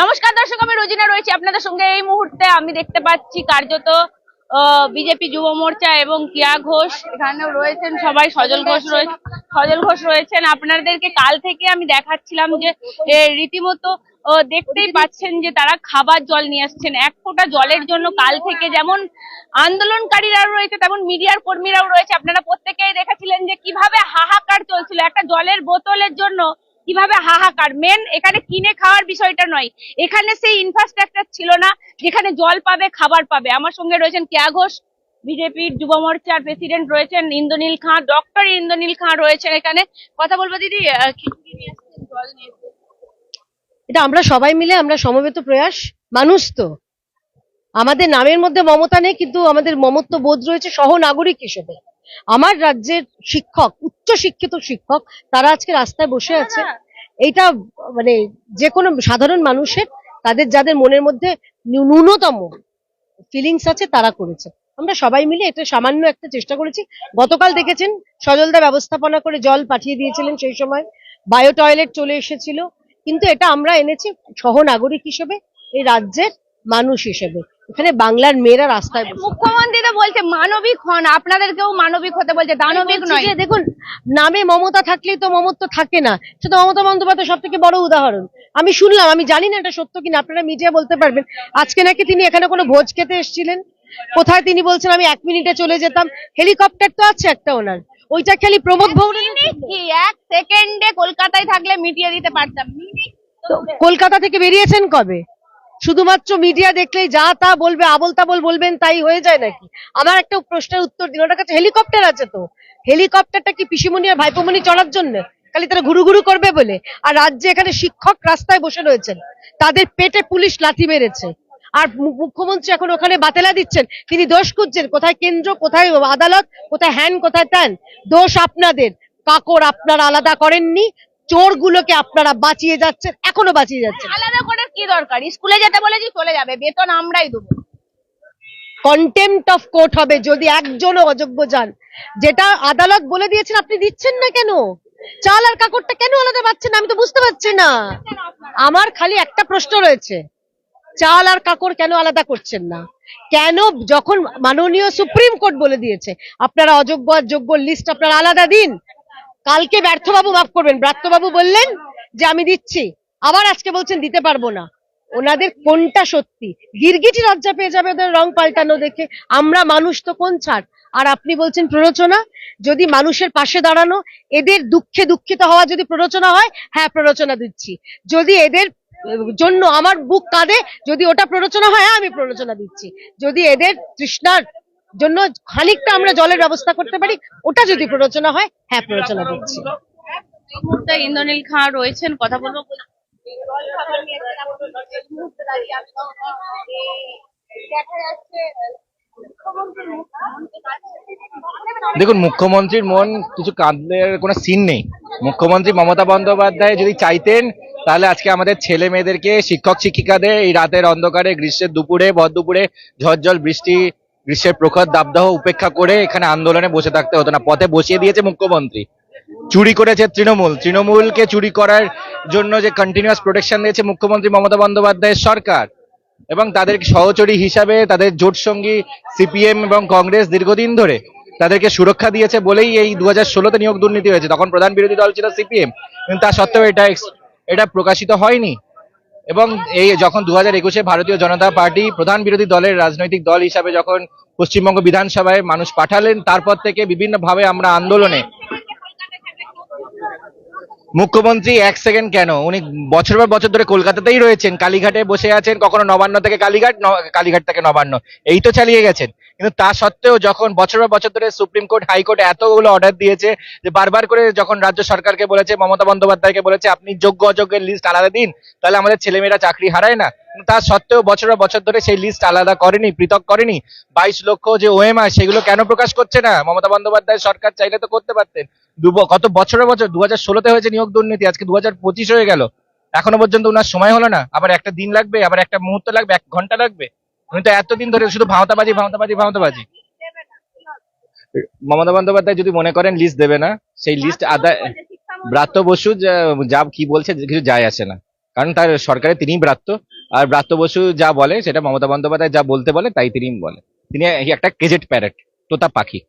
নমস্কার দর্শক, আমি রোজিনা রয়েছি আপনাদের সঙ্গে এই মুহূর্তে। আমি দেখতে পাচ্ছি কার্যত বিজেপি যুব মোর্চা এবং কিয়া ঘোষ। এখানেও রয়েছেন সবাই, সজল ঘোষ রয়েছে সজল ঘোষ রয়েছেন। আপনাদেরকে কাল থেকে আমি দেখাচ্ছিলাম যে রীতিমতো দেখতেই পাচ্ছেন যে তারা খাবার জল নিয়ে আসছেন। এক ফোঁটা জলের জন্য কাল থেকে যেমন আন্দোলনকারীরাও রয়েছে, তেমন মিডিয়ার কর্মীরাও রয়েছে। আপনারা প্রত্যেকেই দেখেছিলেন যে কীভাবে হাহাকার চলছিল। একটা জলের বোতলের জন্য কীভাবে হাহাকার? মেন এখানে কিনে খাওয়ার বিষয়টা নয়। এখানে সেই ইনফ্রাস্ট্রাকচার ছিল না, যেখানে জল পাবে, খাবার পাবে। আমার সঙ্গে রয়েছেন কেয়া ঘোষ বিজেপির যুব মোর্চার প্রেসিডেন্ট রয়েছেন ইন্দ্রনীল খাঁ ডক্টর ইন্দ্রনীল খাঁ রয়েছেন এখানে। কথা বলব দিদি এটা আমরা সবাই মিলে, আমরা সমবেত প্রয়াস, মানুষ তো। আমাদের নামের মধ্যে মমতা নেই, কিন্তু আমাদের মমত্ব বোধ রয়েছে সহ নাগরিক হিসেবে। আমার রাজ্যের শিক্ষক উচ্চ শিক্ষিত শিক্ষক তারা আজকে রাস্তায় বসে আছে। এটা মানে যে কোনো সাধারণ মানুষের তাদের যাদের মনের মধ্যে ন্যূনতম ফিলিংস আছে তারা করেছে। আমরা সবাই মিলে এটা সামান্য একটা চেষ্টা করেছি। গতকাল দেখেছেন সজলদা ব্যবস্থাপনা করে জল পাঠিয়ে দিয়েছিলেন সেই সময়। বায়ো টয়লেট চলে এসেছিল। কিন্তু এটা আমরা এনেছি সহ নাগরিক হিসেবে এই রাজ্যের মানুষ হিসেবে। এখানে বাংলার মেয়েরা রাস্তায় মুখ্যমন্ত্রী তো বলছে মানবিক হন আপনাদেরকেও মানবিক হতে বলছে দানবিক নয়। দেখুন নামে মমতা থাকলেই তো মমত্ব থাকে না। সেটা মমতা বন্দ্যোপাধ্যায় সব থেকে বড় উদাহরণ। আমি শুনলাম আমি জানি না এটা সত্য কিনা আপনারা মিডিয়া বলতে পারবেন। আজকে নাকি তিনি এখানে কোনো ভোজ খেতে এসেছিলেন? কোথায় তিনি বলছেন আমি এক মিনিটে চলে যেতাম? হেলিকপ্টার তো আছে একটা ওনার। ওইটা খালি প্রমোদ মিনিট এক সেকেন্ডে কলকাতায় থাকলে মিটিয়ে দিতে পারতাম। কলকাতা থেকে বেরিয়েছেন কবে? শুধুমাত্র মিডিয়া দেখলেই যা তা বলবে আবল তাবল বলবেন, তাই হয়ে যায় নাকি? আমার একটা প্রশ্নের উত্তর দিন, ওটার কাছে হেলিকপ্টার আছে তো। হেলিকপ্টারটা কি পিসিমণি আর ভাইপোমণি চড়ার জন্য? খালি তারা ঘুরু ঘুরু করবে বলে? আর রাজ্যে এখানে শিক্ষক রাস্তায় বসে রয়েছেন। তাদের পেটে পুলিশ লাথি মেরেছে। আর মুখ্যমন্ত্রী এখন ওখানে বাতেলা দিচ্ছেন। তিনি দোষ খুঁজছেন, কোথায় কেন্দ্র, কোথায় আদালত, কোথায় হ্যান কোথায় ত্যান দোষ আপনাদের। কাকর আপনারা আলাদা করেননি, চোরগুলোকে আপনারা বাঁচিয়ে যাচ্ছেন, এখনও বাঁচিয়ে যাচ্ছেন। আলাদা করার কি দরকার? স্কুলে যেতে বলেছি চলে যাবে? বেতন আমরাই দেবো। কন্টেম্পট অফ কোর্ট হবে যদি একজনও অযোগ্য যান। যেটা আদালত বলে দিয়েছেন, আপনি দিচ্ছেন না কেন? চাল আর কাকড়টা কেন আলাদা পাচ্ছেন? আমি তো বুঝতে পারছি না। আমার খালি একটা প্রশ্ন রয়েছে। চাল আর কাকড় কেন আলাদা করছেন না? কেন যখন মাননীয় সুপ্রিম কোর্ট বলে দিয়েছে, আপনারা অযোগ্য আর যোগ্য লিস্ট আপনারা আলাদা দিন। কালকে ব্যর্থবাবু মাফ করবেন। ব্রাত্যবাবু বললেন যে আমি দিচ্ছি। আবার আজকে বলছেন দিতে পারব না। ওনাদের কোনটা সত্যি? গিরগিটি লজ্জা পেয়ে যাবে ওদের রং পাল্টানো দেখে। আমরা মানুষ তো কোন ছাড়? আর আপনি বলছেন প্ররোচনা? যদি মানুষের পাশে দাঁড়ানো, এদের দুঃখে দুঃখিত হওয়া যদি প্ররোচনা হয় হ্যাঁ প্ররোচনা দিচ্ছি। যদি এদের জন্য আমার বুক কাঁদে, যদি ওটা প্ররোচনা হয় হ্যাঁ আমি প্ররোচনা দিচ্ছি। যদি এদের তৃষ্ণার জন্য খানিকটা আমরা জলের ব্যবস্থা করতে পারি, ওটা যদি প্ররোচনা হয় হ্যাঁ প্ররোচনা দিচ্ছি। ইন্দ্রনীল খাঁ রয়েছেন, কথা বলব দেখুন, মুখ্যমন্ত্রীর মন কিছু কাঁদলের কোনো সিন নেই। মুখ্যমন্ত্রী মমতা বন্দ্যোপাধ্যায় যদি চাইতেন, তাহলে আজকে আমাদের ছেলে মেয়েদেরকে, শিক্ষক শিক্ষিকাদের এই রাতের অন্ধকারে, গ্রীষ্মের দুপুরে, ভর দুপুরে ঝড় বৃষ্টি, গ্রীষ্মের প্রখর দাবদাহ উপেক্ষা করে এখানে আন্দোলনে বসে থাকতে হতো না। পথে বসিয়ে দিয়েছে মুখ্যমন্ত্রী। চুরি করেছে তৃণমূল। তৃণমূলকে চুরি করার জন্য যে কন্টিনিউয়াস প্রোটেকশন দিয়েছে মুখ্যমন্ত্রী মমতা বন্দ্যোপাধ্যায়ের সরকার এবং তাদের সহচরী হিসাবে তাদের জোট সঙ্গী, সিপিএম এবং কংগ্রেস দীর্ঘদিন ধরে তাদেরকে সুরক্ষা দিয়েছে বলেই এই দু হাজার ষোলোতে নিয়োগ দুর্নীতি হয়েছে। তখন প্রধান বিরোধী দল ছিল সিপিএম। কিন্তু তা সত্ত্বেও এটা এটা প্রকাশিত হয়নি। এবং এই যখন দু হাজার একুশে ভারতীয় জনতা পার্টি প্রধান বিরোধী দলের রাজনৈতিক দল হিসাবে যখন পশ্চিমবঙ্গ বিধানসভায় মানুষ পাঠালেন, তারপর থেকে বিভিন্নভাবে আমরা আন্দোলনে মুখ্যমন্ত্রী এক সেকেন্ড কেন? উনি বছর পর বছর ধরে কলকাতাতেই রয়েছেন, কালীঘাটে বসে আছেন, কখনো নবান্ন থেকে কালীঘাট কালীঘাট থেকে নবান্ন। এই তো চালিয়ে গেছেন। কিন্তু তা সত্ত্বেও যখন বছর পর বছর ধরে সুপ্রিম কোর্ট হাইকোর্ট এতগুলো অর্ডার দিয়েছে যে বারবার করে যখন রাজ্য সরকারকে বলেছে, মমতা বন্দ্যোপাধ্যায়কে বলেছে, আপনি যোগ্য অযোগ্যের লিস্ট আলাদা দিন, তাহলে আমাদের ছেলেমেয়েরা চাকরি হারায় না। তা সত্ত্বেও বছরের বছর ধরে সেই লিস্ট আলাদা করেনি পৃথক করেনি বাইশ লক্ষ যে ওএমআর সেগুলো কেন প্রকাশ করছে না মমতা বন্দ্যোপাধ্যায় সরকার চাইলে তো করতে পারতেন কত বছরের বছর দু হাজার ষোলোতে হয়েছে নিয়োগ দুর্নীতি আজকে দু হাজার পঁচিশ হয়ে গেল এখনও পর্যন্ত ওনার সময় হলো না আবার একটা দিন লাগবে আবার একটা মুহূর্ত লাগবে এক ঘণ্টা লাগবে উনি তো এতদিন ধরে শুধু ভাওতাবাজি ভাওতাবাজি ভাওতাবাজি মমতা বন্দ্যোপাধ্যায় যদি মনে করেন লিস্ট দেবে না সেই লিস্ট আদায় ব্রাত্য বসু যা- যা কি বলছে কিছু যায় আসে না কারণ তার সরকারে তিনিই ব্রাত্য আর ব্রাত্য বসু যা বলে সেটা মমতা বন্দ্যোপাধ্যায় যা বলতে বলে তাই তিনি বলে। তিনি একটা কেজেট প্যারেট তোতা পাখি।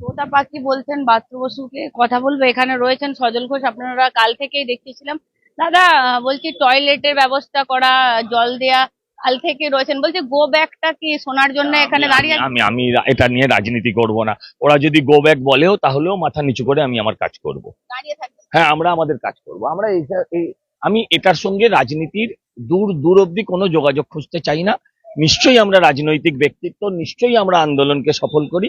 তোতা পাখি বলছেন বাত্র বসুকে কথা বলব এখানে রয়েছেন সজল ঘোষ আপনারা কাল থেকেই দেখতেছিলাম দাদা বলছি টয়লেটের ব্যবস্থা করা জল দেয়া কাল থেকে রয়েছেন বলছে গো ব্যাগটা কি শোনার জন্য এখানে দাঁড়িয়ে আমি আমি এটা নিয়ে রাজনীতি করব না। ওরা যদি গো ব্যাক বলেও তাহলেও মাথা নিচু করে আমি আমার কাজ করব। দাঁড়িয়ে থাকবেন। হ্যাঁ আমরা আমাদের কাজ করব। আমরা এই- আমি এটার সঙ্গে রাজনীতির দূর দূর অব্দি কোনো যোগাযোগ খুঁজতে চাই না। নিশ্চয়ই আমরা রাজনৈতিক ব্যক্তিত্ব, নিশ্চয়ই আমরা আন্দোলনকে সফল করি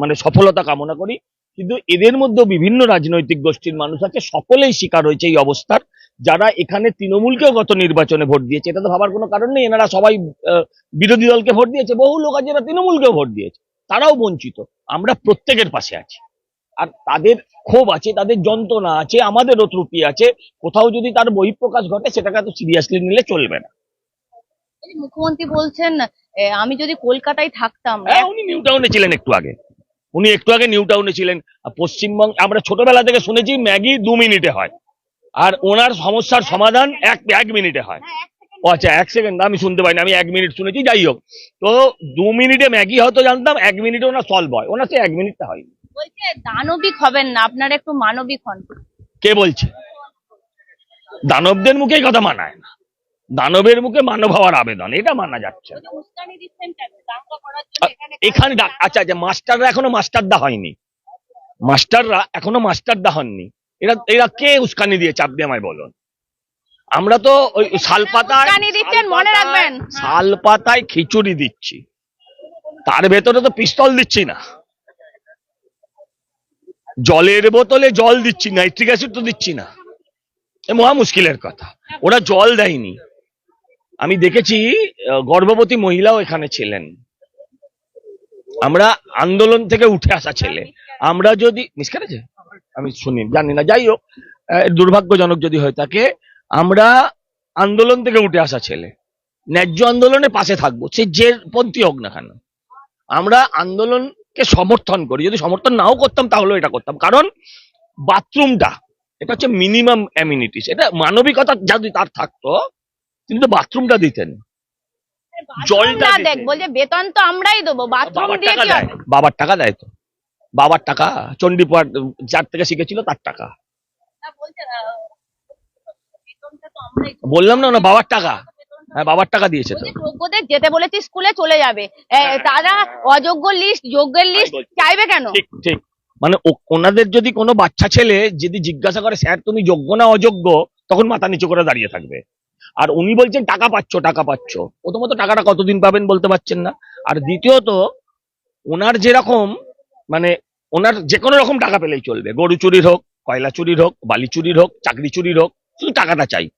মানে সফলতা কামনা করি। কিন্তু এদের মধ্যে বিভিন্ন রাজনৈতিক গোষ্ঠীর মানুষ আছে, সকলেই শিকার হয়েছে এই অবস্থার। যারা এখানে তৃণমূলকেও গত নির্বাচনে ভোট দিয়েছে, এটা তো ভাবার কোনো কারণ নেই। এনারা সবাই বিরোধী দলকে ভোট দিয়েছে। বহু লোক আছে যারা তৃণমূলকেও ভোট দিয়েছে। তারাও বঞ্চিত। আমরা প্রত্যেকের পাশে আছি। আর তাদের ক্ষোভ আছে তাদের যন্ত্রণা আছে আমাদেরও ত্রুটি আছে কোথাও যদি তার বহিঃপ্রকাশ ঘটে সেটাকে এত সিরিয়াসলি নিলে চলবে না। মুখ্যমন্ত্রী বলছেন আমি যদি কলকাতায় থাকতাম হ্যাঁ উনি নিউ টাউনে ছিলেন একটু আগে। উনি একটু আগে নিউ টাউনে ছিলেন। পশ্চিমবঙ্গ আমরা ছোটবেলা থেকে শুনেছি ম্যাগি দু মিনিটে হয়। আর ওনার সমস্যার সমাধান এক এক মিনিটে হয়। ও আচ্ছা এক সেকেন্ড আমি শুনতে পাইনি আমি এক মিনিট শুনেছি যাই হোক। তো দু মিনিটে ম্যাগি হয়তো জানতাম এক মিনিটে ওনার সলভ হয়। ওনার সে এক মিনিটটা হয় বলছে দানবিক হবেন না আপনারা একটু মানবিক হন। কে বলছে? দানবদের মুখে কথা মানায় না। দানবের মুখে মানব হওয়ার আবেদন এটা মানা যাচ্ছে এখানে আচ্ছা আচ্ছা মাস্টাররা এখনও মাস্টারদা হয়নি। মাস্টাররা এখনও মাস্টারদা হননি। এরা এরা কে উস্কানি দিয়েছে আপনি আমায় বলুন? আমরা তো ওই শালপাতায় মনে রাখবেন। শালপাতায় খিচুড়ি দিচ্ছি। তার ভেতরে তো পিস্তল দিচ্ছি না। জলের বোতলে জল দিচ্ছি নাইট্রিক অ্যাসিড তো দিচ্ছি না। এ মহা মুশকিলের কথা। ওরা জল দেয়নি। আমি দেখেছি গর্ভবতী মহিলাও এখানে ছিলেন। আমরা আন্দোলন থেকে উঠে আসা ছেলে। আমরা যদি মিসকার আছে আমি শুনি, জানি না। যাই হোক দুর্ভাগ্যজনক যদি হয় থাকে আমরা আন্দোলন থেকে উঠে আসা ছেলে। ন্যায্য আন্দোলনে পাশে থাকব। সে যে পন্থী হোক না কেন। আমরা আন্দোলনকে সমর্থন করি। যদি সমর্থন নাও করতাম তাহলেও এটা করতাম। কারণ বাথরুমটা এটা হচ্ছে মিনিমাম অ্যামিনিটিস এটা মানবিকতা যদি তার থাকতো তিনি তো বাথরুমটা দিতেন। জলটা দেখ বলছে বেতন তো আমরাই দেবো বাথরুম বাবার দিয়ে টাকা কি দেয়। বাবার টাকা দেয় তো। বাবার টাকা চণ্ডীপাঠ যার থেকে শিখেছিল তার টাকা। বললাম না না বাবার টাকা। বাবার টাকা দিয়েছে তো। যোগ্যদের যেতে বলেছি স্কুলে চলে যাবে। এ, তারা অযোগ্য লিস্ট যোগ্যের লিস্ট চাইবে কেন? ঠিক ঠিক। মানে ওনাদের যদি কোনো বাচ্চা ছেলে যদি জিজ্ঞাসা করে স্যার তুমি যোগ্য না অযোগ্য? তখন মাথা নিচু করে দাঁড়িয়ে থাকবে। আর উনি বলছেন টাকা পাচ্ছ টাকা পাচ্ছ। প্রথমত টাকাটা কতদিন পাবেন বলতে পারছেন না। আর দ্বিতীয়ত ওনার যেরকম মানে ওনার যে কোনো রকম টাকা পেলেই চলবে। গরু চুরির হোক কয়লা চুরির হোক বালি চুরির হোক চাকরি চুরির হোক শুধু টাকাটা চাই।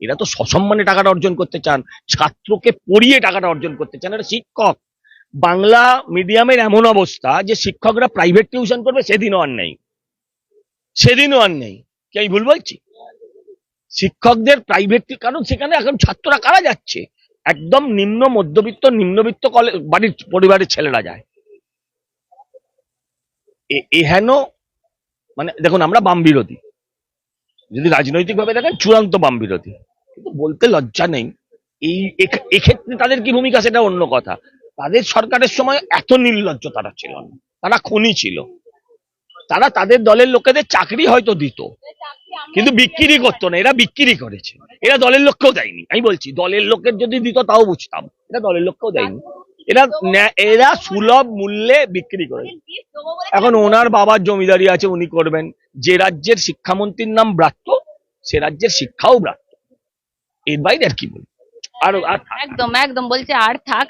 এরা তো সসম্মানে টাকাটা অর্জন করতে চান, ছাত্রকে পড়িয়ে টাকাটা অর্জন করতে চান এটা শিক্ষক। বাংলা মিডিয়ামের এমন অবস্থা যে শিক্ষকরা প্রাইভেট টিউশন করবে, সেদিনও আর নেই। সেদিনও আর নেই। কি আমি ভুল বলছি? শিক্ষকদের প্রাইভেট কারণ সেখানে এখন ছাত্ররা কারা যাচ্ছে? একদম নিম্ন মধ্যবিত্ত, নিম্নবিত্ত কলেজ বাড়ির পরিবারের ছেলেরা যায়। এহেন মানে দেখুন, আমরা বাম বিরোধী। যদি রাজনৈতিক ভাবে দেখেন, চূড়ান্ত বাম বিরোধী। কিন্তু বলতে লজ্জা নেই। এই এক্ষেত্রে তাদের কি ভূমিকা সেটা অন্য কথা। তাদের সরকারের সময় এত নির্লজ্জ তারা ছিল না। তারা খুনি ছিল। তারা তাদের দলের লোকেদের চাকরি হয়তো দিত, কিন্তু বিক্রি করতো না। এরা বিক্রি করেছে। এরা দলের লোককেও দেয়নি। আমি বলছি, দলের লোকের যদি দিত তাও বুঝতাম। এরা দলের লোককেও দেয়নি। এরা এরা সুলভ মূল্যে বিক্রি করে। এখন ওনার বাবার জমিদারি আছে, উনি করবেন। যে রাজ্যের শিক্ষামন্ত্রীর নাম ব্রাত্য, সে রাজ্যের শিক্ষাও ব্রাত্য। এর বাইরে আর কি আর আর একদম একদম বলছে আর থাক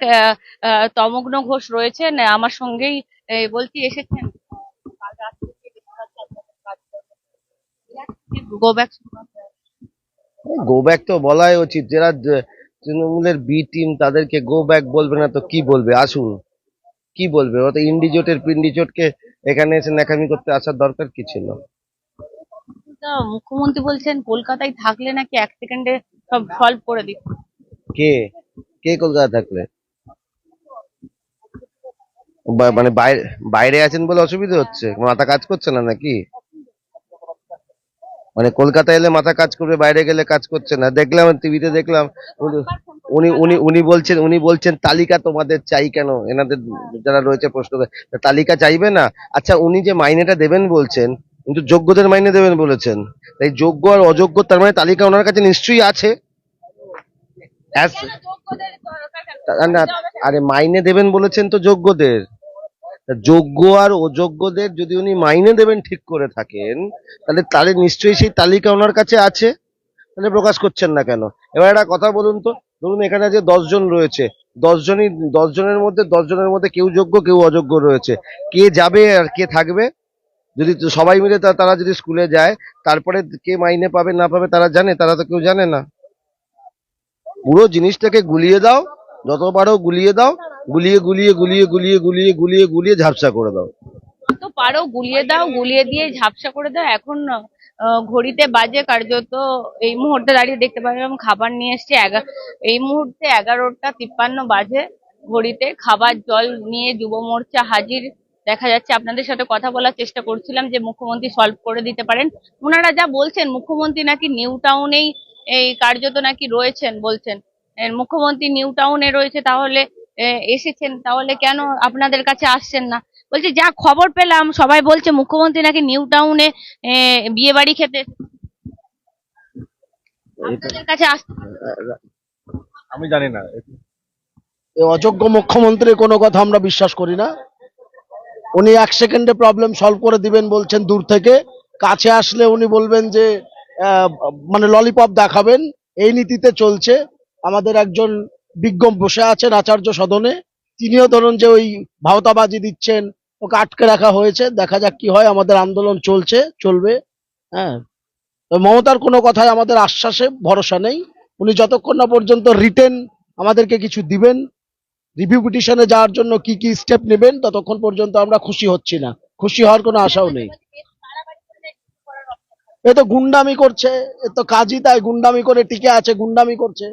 তমগ্ন ঘোষ রয়েছেন আমার সঙ্গেই বলছি এসেছেন। গো ব্যাক তো বলাই উচিত যারা তৃণমূলের বি টিম তাদেরকে গো ব্যাক বলবে না তো কি বলবে? আসুন। কি বলবে? ও তো ইন্ডিজোটের পিন্ডিজোটকে এখানে এসে ন্যাকামি করতে আসার দরকার কি ছিল? মুখ্যমন্ত্রী বলছেন কলকাতায় থাকলে নাকি এক সেকেন্ডে সব সলভ করে দিচ্ছে। কে? কে কলকাতা থাকলে? মানে বাইরে বাইরে আছেন বলে অসুবিধা হচ্ছে? মাথা কাজ করছে না নাকি? মানে কলকাতা এলে মাথা কাজ করবে বাইরে গেলে কাজ করছে না। দেখলাম টিভিতে দেখলাম উনি- উনি উনি উনি বলছেন উনি বলছেন তালিকা তোমাদের চাই কেন? এনাদের যারা রয়েছে প্রশ্ন তালিকা চাইবে না? আচ্ছা উনি যে মাইনেটা দেবেন বলছেন কিন্তু যোগ্যদের মাইনে দেবেন বলেছেন। তাই যোগ্য আর অযোগ্য তার মানে তালিকা ওনার কাছে নিশ্চয়ই আছে। না আরে মাইনে দেবেন বলেছেন তো যোগ্যদের। যোগ্য আর অযোগ্যদের যদি উনি মাইনে দেবেন ঠিক করে থাকেন তাহলে তাহলে নিশ্চয়ই সেই তালিকা ওনার কাছে আছে। তাহলে প্রকাশ করছেন না কেন? এবার একটা কথা বলুন তো। ধরুন এখানে যে দশজন রয়েছে দশজনই দশজনের মধ্যে দশজনের মধ্যে কেউ যোগ্য কেউ অযোগ্য রয়েছে। কে যাবে আর কে থাকবে? যদি সবাই মিলে তারা যদি স্কুলে যায়, তারপরে কে মাইনে পাবে, না পাবে, তারা জানে, তারা তো কেউ জানে না। পুরো জিনিসটাকে গুলিয়ে দাও, যত পারো গুলিয়ে দাও, গুলিয়ে গুলিয়ে গুলিয়ে গুলিয়ে গুলিয়ে গুলিয়ে গুলিয়ে ঝাপসা করে দাও। তো পারো গুলিয়ে দাও, গুলিয়ে দিয়ে ঝাপসা করে দাও। এখন ঘড়িতে বাজে কার্যত এই মুহূর্তে দাঁড়িয়ে দেখতে পারলাম খাবার নিয়ে এসছে এই মুহূর্তে এগারোটা তিপ্পান্ন বাজে ঘড়িতে। খাবার জল নিয়ে যুব মোর্চা হাজির দেখা যাচ্ছে আপনাদের সাথে কথা বলার চেষ্টা করছিলাম যে মুখ্যমন্ত্রী সলভ করে দিতে পারেন। ওনারা যা বলছেন মুখ্যমন্ত্রী নাকি নিউ টাউনেই এই কার্যত নাকি রয়েছেন বলছেন। মুখ্যমন্ত্রী নিউ টাউনে রয়েছে তাহলে এসেছেন তাহলে কেন আপনাদের কাছে আসছেন না? বলছি যা খবর পেলাম সবাই বলছে মুখ্যমন্ত্রী নাকি নিউ টাউনে বিয়ে বাড়ি খেতে। আপনাদের কাছে আস আমি জানি না। অযোগ্য মুখ্যমন্ত্রীর কোনো কথা আমরা বিশ্বাস করি না। উনি এক সেকেন্ডে প্রবলেম সলভ করে দিবেন বলছেন দূর থেকে। কাছে আসলে উনি বলবেন যে মানে ললিপপ দেখাবেন। এই নীতিতে চলছে। আমাদের একজন বিজ্ঞ বসে আছেন আচার্য সদনে। তিনিও ধরুন যে ওই ভাওতাবাজি দিচ্ছেন, ওকে আটকে রাখা হয়েছে। দেখা যাক কি হয়, আমাদের আন্দোলন চলছে, চলবে। হ্যাঁ। মমতার কোনো কথায় আমাদের আশ্বাসে ভরসা নেই। উনি যতক্ষণ না পর্যন্ত রিটেন আমাদেরকে কিছু দিবেন রিভিউ পিটিশনে যাওয়ার জন্য কি কি স্টেপ নেবেন, ততক্ষণ পর্যন্ত আমরা খুশি হচ্ছি না। খুশি হওয়ার কোনো আশাও নেই। এ তো গুন্ডামি করছে, এ তো কাজই তাই, গুন্ডামি করে টিকে আছে, গুন্ডামি করছে।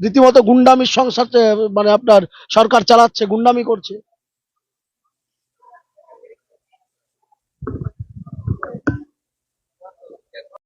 রীতিমতো গুন্ডামির সংসার মানে আপনার সরকার চালাচ্ছে, গুন্ডামি করছে।